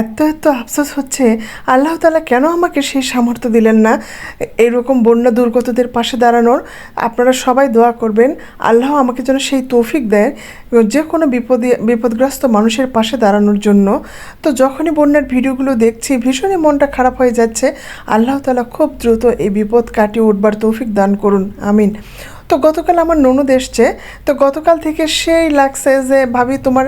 এত এত আফসোস হচ্ছে, আল্লাহ তালা কেন আমাকে সেই সামর্থ্য দিলেন না? এরকম বন্যা দুর্গতদের পাশে দাঁড়ানোর আপনারা সবাই দোয়া করবেন, আল্লাহ আমাকে যেন সেই তৌফিক দেয় যে কোনো বিপদে, বিপদগ্রস্ত মানুষের পাশে দাঁড়ানোর জন্য। তো যখনই বন্যার ভিডিওগুলো দেখছি, ভীষণই মনটা খারাপ হয়ে যাচ্ছে, আল্লাহ তালা খুব দ্রুত এই বিপদ কাটিয়ে উঠবার তৌফিক দান করুন, আমিন। তো গতকাল আমার ননদ এসছে, তো গতকাল থেকে সেই লাগছে যে, ভাবি, তোমার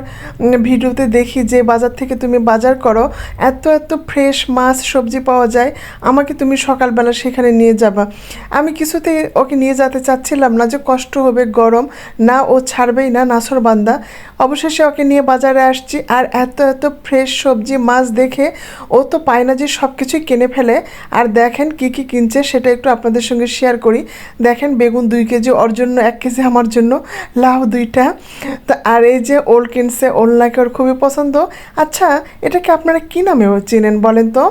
ভিডিওতে দেখি যে, বাজার থেকে তুমি বাজার করো, এত এত ফ্রেশ মাছ, সবজি পাওয়া যায়, আমাকে তুমি সকালবেলা সেখানে নিয়ে যাবা। আমি কিছুতেই ওকে নিয়ে যেতে চাচ্ছিলাম না যে কষ্ট হবে, গরম, না ও ছাড়বেই না নাসর বান্দা। অবশেষে ওকে নিয়ে বাজারে আসছি, আর এত এত ফ্রেশ সবজি, মাছ দেখে ও তো পায় না যে সব কিছুই কিনে ফেলে। আর দেখেন কি কি কিনছে, সেটা একটু আপনাদের সঙ্গে শেয়ার করি। দেখেন বেগুন দুই কেজি ওর জন্য, এক কেজি আমার জন্য, লাউ দুইটা। তা আর এই যে ওল কিনছে, ওল নাকি ওর খুবই পছন্দ। আচ্ছা এটাকে আপনারা কী নামে চেনেন বলেন তো?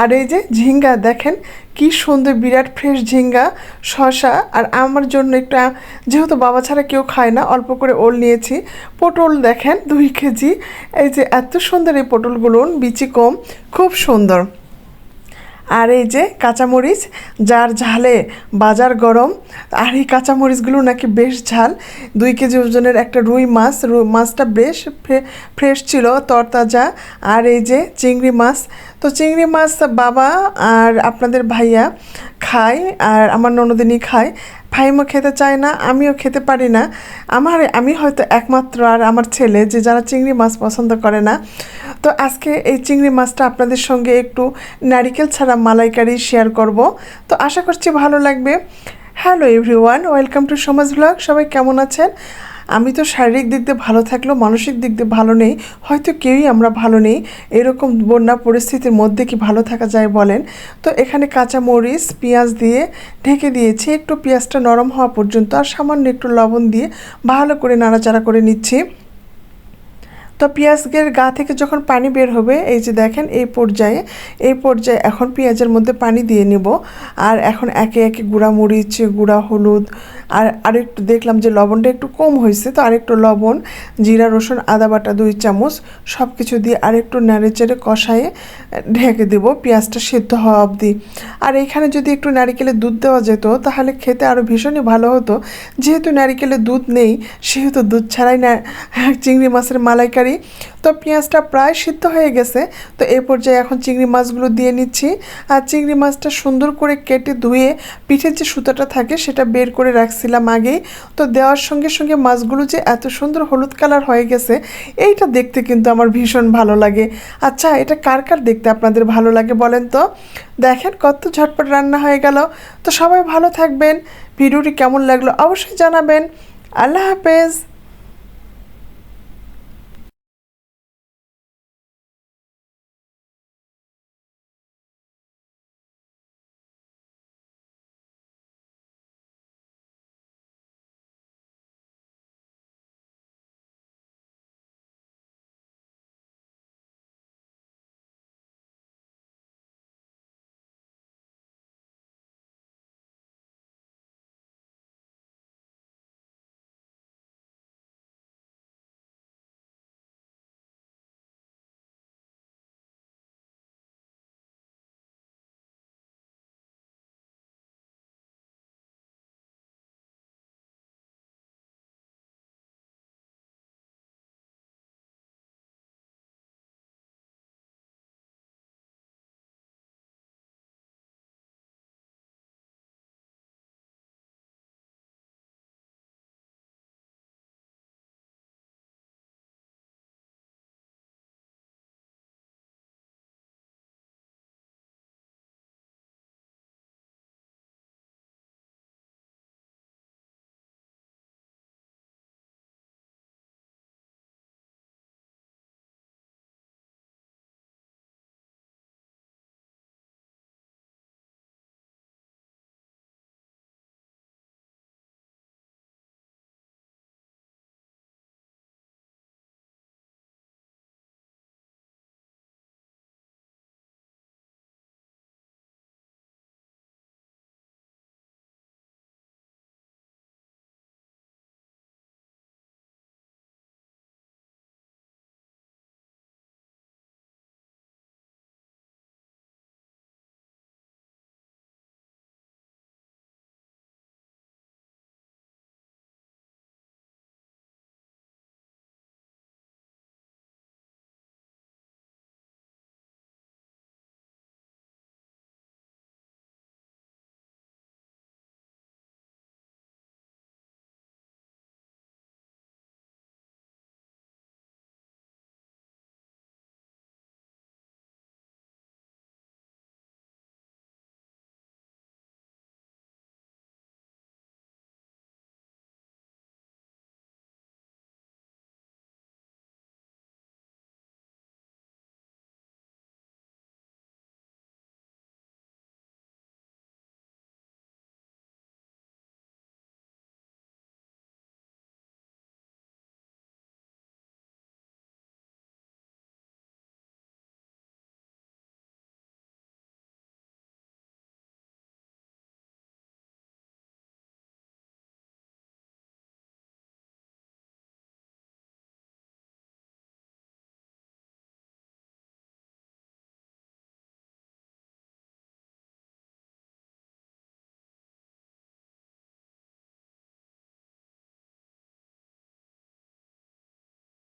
আর এই যে ঝিঙ্গা, দেখেন কি সুন্দর বিরাট ফ্রেশ ঝিঙ্গা শশা আর আমার জন্য একটু, যেহেতু বাবা ছাড়া কেউ খায় না, অল্প করে ওল নিয়েছি। পটল দেখেন, দুই কেজি। এই যে এত সুন্দর এই পটলগুলো, বিচি কম, খুব সুন্দর। আর এই যে কাঁচামরিচ, যার ঝালে বাজার গরম, আর এই কাঁচামরিচগুলো নাকি বেশ ঝাল। দুই কেজি ওজনের একটা রুই মাছ, রুই মাছটা বেশ ফ্রে- ফ্রেশ ছিল, তরতাজা। আর এই যে চিংড়ি মাছ, তো চিংড়ি মাছ বাবা আর আপনাদের ভাইয়া খায় আর আমার ননদিনী খায়। ভাইমও খেতে চায় না, আমিও খেতে পারি না। আমার, আমি হয়তো একমাত্র আর আমার ছেলে যে যারা চিংড়ি মাছ পছন্দ করে না। তো আজকে এই চিংড়ি মাছটা আপনাদের সঙ্গে একটু নারিকেল ছাড়া মালাইকারি শেয়ার করব। তো আশা করছি ভালো লাগবে। Hello everyone welcome to Samaj blog সবাই কেমন আছেন? আমি তো শারীরিক দিক দিয়ে ভালো থাকলেও মানসিক দিক দিয়ে ভালো নেই। হয়তো কেউই আমরা ভালো নেই। এরকম বন্যা পরিস্থিতির মধ্যে কি ভালো থাকা যায় বলেন? তো এখানে কাঁচা মরিচ, পেঁয়াজ দিয়ে ঢেকে দিয়েছি। একটু পেঁয়াজটা নরম হওয়া পর্যন্ত আর সামান্য একটু লবণ দিয়ে ভালো করে নাড়াচাড়া করে নিচ্ছি। তো পেঁয়াজের গা থেকে যখন পানি বের হবে, এই যে দেখেন, এই পর্যায়ে এই পর্যায়ে এখন পেঁয়াজের মধ্যে পানি দিয়ে নেব। আর এখন একে একে গুঁড়া মরিচ, গুঁড়া হলুদ, আর আরেকটু দেখলাম যে লবণটা একটু কম হয়েছে, তো আরেকটু লবণ, জিরা, রসুন, আদা বাটা দুই চামচ সব কিছু দিয়ে আরেকটু নেড়ে চেড়ে কষায়ে ঢেকে দেব, পেঁয়াজটা সেদ্ধ হওয়া অবধি। আর এখানে যদি একটু নারিকেলের দুধ দেওয়া যেত, তাহলে খেতে আরও ভীষণই ভালো হতো। যেহেতু নারিকেলের দুধ নেই, সেহেতু দুধ ছাড়াই না, চিংড়ি মাছের মালাইকারি তো পেঁয়াজটা প্রায় সিদ্ধ হয়ে গেছে। তো এই পর্যায়ে এখন চিংড়ি মাছগুলো দিয়ে নিচ্ছি। আর চিংড়ি মাছটা সুন্দর করে কেটে ধুয়ে পিঠের যে সুতোটা থাকে সেটা বের করে রাখছিলাম আগেই। তো দেওয়ার সঙ্গে সঙ্গে মাছগুলো যে এত সুন্দর হলুদ কালার হয়ে গেছে, এইটা দেখতে কিন্তু আমার ভীষণ ভালো লাগে। আচ্ছা এটা কার কার দেখতে আপনাদের ভালো লাগে বলেন তো? দেখেন কত ঝটপট রান্না হয়ে গেল। তো সবাই ভালো থাকবেন। ভিডিওটি কেমন লাগল অবশ্যই জানাবেন। আল্লাহ হাফেজ।